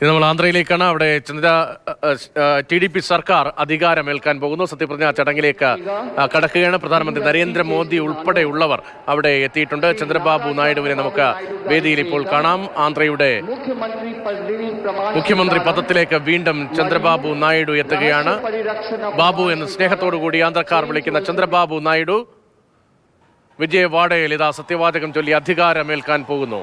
ഇത് നമ്മൾ ആന്ധ്രയിലേക്കാണ്. അവിടെ ചന്ദ്ര ടി ഡി പി സർക്കാർ അധികാരമേൽക്കാൻ പോകുന്നു. സത്യപ്രതിജ്ഞാ ചടങ്ങിലേക്ക് കടക്കുകയാണ്. പ്രധാനമന്ത്രി നരേന്ദ്രമോദി ഉൾപ്പെടെയുള്ളവർ അവിടെ എത്തിയിട്ടുണ്ട്. ചന്ദ്രബാബു നായിഡുവിനെ നമുക്ക് വേദിയിൽ ഇപ്പോൾ കാണാം. ആന്ധ്രയുടെ മുഖ്യമന്ത്രി പദത്തിലേക്ക് വീണ്ടും ചന്ദ്രബാബു നായിഡു എത്തുകയാണ്. ബാബു എന്ന് സ്നേഹത്തോടുകൂടി ആന്ധ്രക്കാർ വിളിക്കുന്ന ചന്ദ്രബാബു നായിഡു വിജയവാഡയിൽ ഇതാ സത്യവാചകം ചൊല്ലി അധികാരമേൽക്കാൻ പോകുന്നു.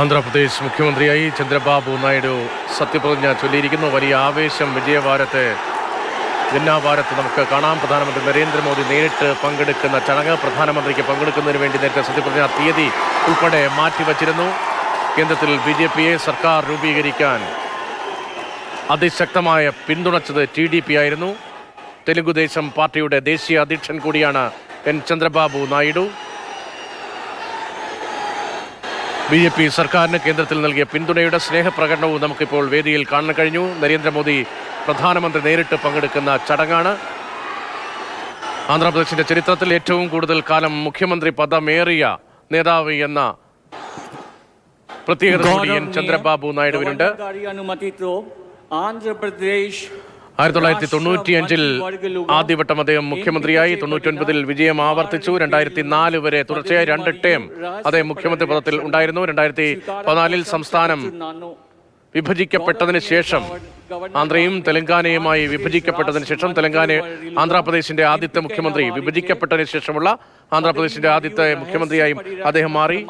ആന്ധ്രാപ്രദേശ് മുഖ്യമന്ത്രിയായി ചന്ദ്രബാബു നായിഡു സത്യപ്രതിജ്ഞ ചൊല്ലിയിരിക്കുന്നു. വലിയ ആവേശം വിജയവാരത്തെ ജന്നാവാരത്ത് നമുക്ക് കാണാം. പ്രധാനമന്ത്രി നരേന്ദ്രമോദി നേരിട്ട് പങ്കെടുക്കുന്ന ചടങ്ങ് പ്രധാനമന്ത്രിക്ക് പങ്കെടുക്കുന്നതിന് വേണ്ടി നേരത്തെ സത്യപ്രതിജ്ഞ തീയതി ഉൾപ്പെടെ മാറ്റിവച്ചിരുന്നു. കേന്ദ്രത്തിൽ ബി ജെ പിയെ സർക്കാർ രൂപീകരിക്കാൻ അതിശക്തമായ പിന്തുണച്ചത് ടി ഡി പി ആയിരുന്നു. തെലുങ്കുദേശം പാർട്ടിയുടെ ദേശീയ അധ്യക്ഷൻ കൂടിയാണ് N Chandrababu Naidu. B J P സർക്കാരിന് കേന്ദ്രത്തിൽ നൽകിയ പിന്തുണയുടെ സ്നേഹപ്രകടനവും നമുക്കിപ്പോൾ വേദിയിൽ കാണാൻ കഴിഞ്ഞു. നരേന്ദ്രമോദി പ്രധാനമന്ത്രി നേരിട്ട് പങ്കെടുക്കുന്ന ചടങ്ങാണ്. ആന്ധ്രാപ്രദേശിന്റെ ചരിത്രത്തിൽ ഏറ്റവും കൂടുതൽ കാലം മുഖ്യമന്ത്രി പദമേറിയ നേതാവ് എന്ന പ്രത്യേകത ചന്ദ്രബാബു നായിഡുവിനുണ്ട്. ആന്ധ്രാപ്രദേശ് ആയിരത്തി തൊള്ളായിരത്തി തൊണ്ണൂറ്റി അഞ്ചിൽ ആദ്യവട്ടം അദ്ദേഹം മുഖ്യമന്ത്രിയായി തൊണ്ണൂറ്റൊൻപതിൽ വിജയം ആവർത്തിച്ചു. രണ്ടായിരത്തി നാല് വരെ തുടർച്ചയായി രണ്ട് ടേം അദ്ദേഹം മുഖ്യമന്ത്രി പദത്തിൽ ഉണ്ടായിരുന്നു. രണ്ടായിരത്തി പതിനാലിൽ സംസ്ഥാനം വിഭജിക്കപ്പെട്ടതിന് ശേഷം ആന്ധ്രയും തെലങ്കാനയുമായി വിഭജിക്കപ്പെട്ടതിന് ശേഷം തെലങ്കാന ആന്ധ്രാപ്രദേശിന്റെ ആദ്യത്തെ മുഖ്യമന്ത്രി വിഭജിക്കപ്പെട്ടതിന് ശേഷമുള്ള ആന്ധ്രാപ്രദേശിന്റെ ആദ്യത്തെ മുഖ്യമന്ത്രിയായും അദ്ദേഹം മാറി.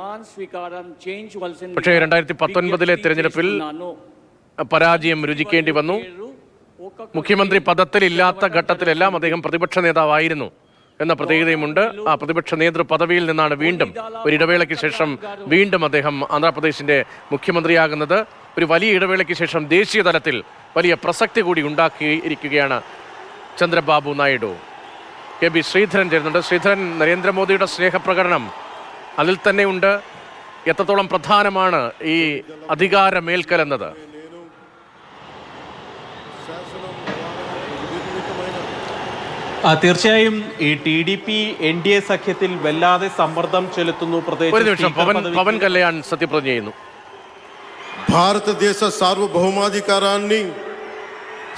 പക്ഷേ രണ്ടായിരത്തി പത്തൊൻപതിലെ തെരഞ്ഞെടുപ്പിൽ പരാജയം രുചിക്കേണ്ടി വന്നു. മുഖ്യമന്ത്രി പദത്തിലില്ലാത്ത ഘട്ടത്തിലെല്ലാം അദ്ദേഹം പ്രതിപക്ഷ നേതാവായിരുന്നു എന്ന പ്രത്യേകതയുമുണ്ട്. ആ പ്രതിപക്ഷ നേതൃ പദവിയിൽ നിന്നാണ് വീണ്ടും ഒരു ഇടവേളയ്ക്ക് ശേഷം വീണ്ടും അദ്ദേഹം ആന്ധ്രാപ്രദേശിന്റെ മുഖ്യമന്ത്രിയാകുന്നത്. ഒരു വലിയ ഇടവേളയ്ക്ക് ശേഷം ദേശീയ തലത്തിൽ വലിയ പ്രസക്തി കൂടി ഉണ്ടാക്കിയിരിക്കുകയാണ് ചന്ദ്രബാബു നായിഡു. കെ ബി ശ്രീധരൻ ചേരുന്നുണ്ട്. ശ്രീധരൻ നരേന്ദ്രമോദിയുടെ സ്നേഹപ്രകടനം അതിൽ തന്നെയുണ്ട് എത്രത്തോളം പ്രധാനമാണ് ഈ അധികാരമേൽക്കൽ തീർച്ചയായും ഈ T D P N D A സഖ്യത്തിൽ വല്ലാതെ സമ്മർദ്ദം ചെലുത്തുന്നു ഒരു പ്രത്യേകിച്ച് നിമിഷം സ്പീക്കർ പവൻ പദവിക്ക് പവൻ കല്യാൺ സത്യപ്രതിജ്ഞ ചെയ്യുന്നു భారతదేశ సార్వభౌమాధికారాన్ని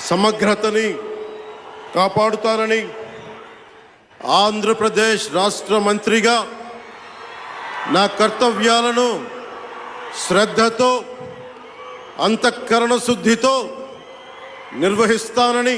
సమగ్రతని కాపాడుతారని ఆంధ్రప్రదేశ్ రాష్ట్ర మంత్రిగా నా కర్తవ్యాలను శ్రద్ధతో అంతఃకరణ శుద్ధితో నిర్వహిస్తానని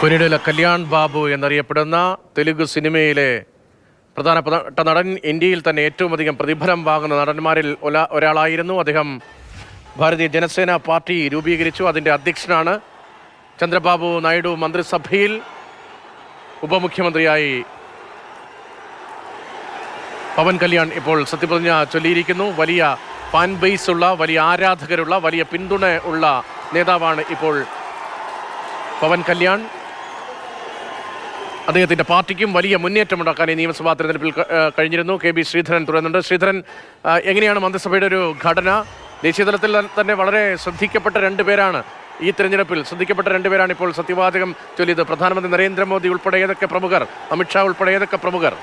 കൊനിടയില കല്യാൺ ബാബു എന്നറിയപ്പെടുന്ന തെലുഗു സിനിമയിലെ പ്രധാനപ്പെട്ട നടൻ ഇന്ത്യയിൽ തന്നെ ഏറ്റവും അധികം പ്രതിഫലം വാങ്ങുന്ന നടന്മാരിൽ ഒരാളായിരുന്നു അദ്ദേഹം. ഭാരതീയ ജനസേന പാർട്ടി രൂപീകരിച്ചു. അതിന്റെ അധ്യക്ഷനാണ് ചന്ദ്രബാബു നായിഡു മന്ത്രിസഭയിൽ ഉപമുഖ്യമന്ത്രിയായി. പവൻ കല്യാൺ ഇപ്പോൾ സത്യപ്രതിജ്ഞ ചൊല്ലിയിരിക്കുന്നു. വലിയ ഫാൻ ബേസ് ഉള്ള വലിയ ആരാധകരുള്ള വലിയ പിന്തുണ ഉള്ള നേതാവാണ് ഇപ്പോൾ പവൻ കല്യാൺ. അദ്ദേഹത്തിന്റെ പാർട്ടിക്കും വലിയ മുന്നേറ്റമുണ്ടാക്കാൻ ഈ നിയമസഭാ തെരഞ്ഞെടുപ്പിൽ കഴിഞ്ഞിരുന്നു. കെ ബി ശ്രീധരൻ തുടരുന്നുണ്ട്. ശ്രീധരൻ എങ്ങനെയാണ് മന്ത്രിസഭയുടെ ഒരു ഘടന? ദേശീയതലത്തിൽ തന്നെ വളരെ ശ്രദ്ധിക്കപ്പെട്ട രണ്ടുപേരാണ് ഈ തെരഞ്ഞെടുപ്പിൽ. ശ്രദ്ധിക്കപ്പെട്ട രണ്ടുപേരാണ് ഇപ്പോൾ സത്യവാചകം ചൊല്ലിയത്. പ്രധാനമന്ത്രി നരേന്ദ്രമോദി ഉൾപ്പെടെ ഏതൊക്കെ പ്രമുഖർ? അമിത്ഷാ ഉൾപ്പെടെ ഏതൊക്കെ പ്രമുഖർ?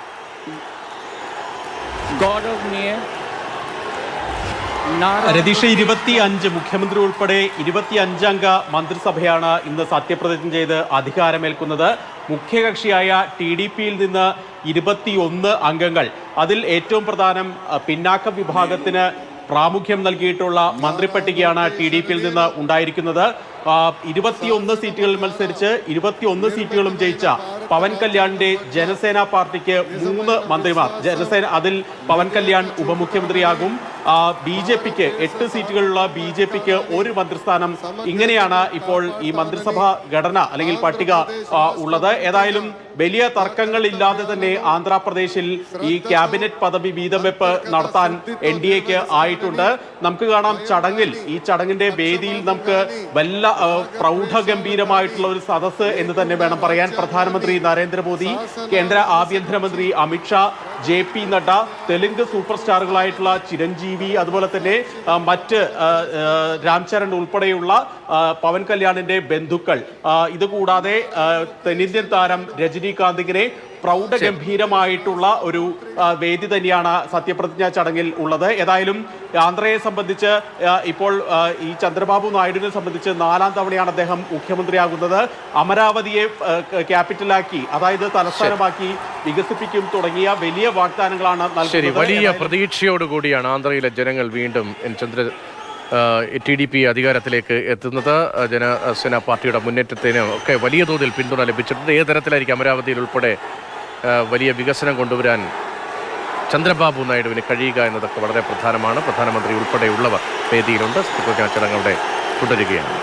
രതീഷ് ഇരുപത്തി അഞ്ച് മുഖ്യമന്ത്രി ഉൾപ്പെടെ ഇരുപത്തി അഞ്ചംഗ മന്ത്രിസഭയാണ് ഇന്ന് സത്യപ്രതിജ്ഞ ചെയ്ത് അധികാരമേൽക്കുന്നത്. മുഖ്യകക്ഷിയായ ടി ഡി പിയിൽ നിന്ന് ഇരുപത്തിയൊന്ന് അംഗങ്ങൾ. അതിൽ ഏറ്റവും പ്രധാനം പിന്നാക്ക വിഭാഗത്തിന് പ്രാമുഖ്യം നൽകിയിട്ടുള്ള മന്ത്രിപ്പട്ടികയാണ് ടി ഡി പിയിൽ നിന്ന് ഉണ്ടായിരിക്കുന്നത്. ഇരുപത്തിയൊന്ന് സീറ്റുകളിൽ മത്സരിച്ച് ഇരുപത്തിയൊന്ന് സീറ്റുകളും ജയിച്ച പവൻ കല്യാണിന്റെ ജനസേന പാർട്ടിക്ക് മൂന്ന് മന്ത്രിമാർ. ജനസേന അതിൽ പവൻ കല്യാൺ ഉപമുഖ്യമന്ത്രിയാകും. ബി ജെ പിക്ക് എട്ട് സീറ്റുകളുള്ള ബി ജെ പിക്ക് ഒരു മന്ത്രിസ്ഥാനം ഇങ്ങനെയാണ് ഇപ്പോൾ ഈ മന്ത്രിസഭാ ഘടന അല്ലെങ്കിൽ പട്ടിക ഉള്ളത്. ഏതായാലും വലിയ തർക്കങ്ങൾ ഇല്ലാതെ തന്നെ ആന്ധ്രാപ്രദേശിൽ ഈ ക്യാബിനറ്റ് പദവി വീതം വെപ്പ് നടത്താൻ എൻ ഡി എക്ക് ആയിട്ടുണ്ട്. നമുക്ക് കാണാം ചടങ്ങിൽ ഈ ചടങ്ങിന്റെ വേദിയിൽ നമുക്ക് വല്ല പ്രൗഢ പ്രൗഢഗംഭീരമായിട്ടുള്ള ഒരു സദസ്സ് എന്ന് തന്നെ വേണം പറയാൻ. പ്രധാനമന്ത്രി നരേന്ദ്രമോദി കേന്ദ്ര ആഭ്യന്തരമന്ത്രി Amit Shah J P Nadda Telugu super സ്റ്റാറുകളായിട്ടുള്ള Chiranjeevi അതുപോലെ തന്നെ മറ്റ് രാംചരൺ ഉൾപ്പെടെയുള്ള പവൻ കല്യാണിന്റെ ബന്ധുക്കൾ. ഇതുകൂടാതെ തെന്നിന്ത്യൻ താരം രജനീകാന്ത് ഇങ്ങനെ പ്രൗഢഗംഭീരമായിട്ടുള്ള ഒരു വേദി തന്നെയാണ് സത്യപ്രതിജ്ഞാ ചടങ്ങിൽ ഉള്ളത്. ഏതായാലും ആന്ധ്രയെ സംബന്ധിച്ച് ഇപ്പോൾ ഈ ചന്ദ്രബാബു നായിഡുവിനെ സംബന്ധിച്ച് നാലാം തവണയാണ് അദ്ദേഹം മുഖ്യമന്ത്രിയാകുന്നത്. അമരാവതിയെ ക്യാപിറ്റലാക്കി അതായത് തലസ്ഥാനമാക്കി വികസിപ്പിക്കും തുടങ്ങിയ വലിയ വാഗ്ദാനങ്ങളാണ് ശരി വലിയ പ്രതീക്ഷയോടുകൂടിയാണ് ആന്ധ്രയിലെ ജനങ്ങൾ വീണ്ടും N Chandra T D P അധികാരത്തിലേക്ക് എത്തുന്നത്. ജനസേന പാർട്ടിയുടെ മുന്നേറ്റത്തിന് ഒക്കെ വലിയ തോതിൽ പിന്തുണ ലഭിച്ചിട്ടുണ്ട്. ഏത് തരത്തിലായിരിക്കും അമരാവതിയിൽ ഉൾപ്പെടെ വലിയ വികസനം കൊണ്ടുവരാൻ ചന്ദ്രബാബു നായിഡുവിന് കഴിയുക എന്നതൊക്കെ വളരെ പ്രധാനമാണ്. പ്രധാനമന്ത്രി ഉൾപ്പെടെയുള്ളവർ വേദിയിലുണ്ട്. സത്യപ്രജ്ഞാ ചടങ്ങുകളുടെ തുടരുകയാണ്.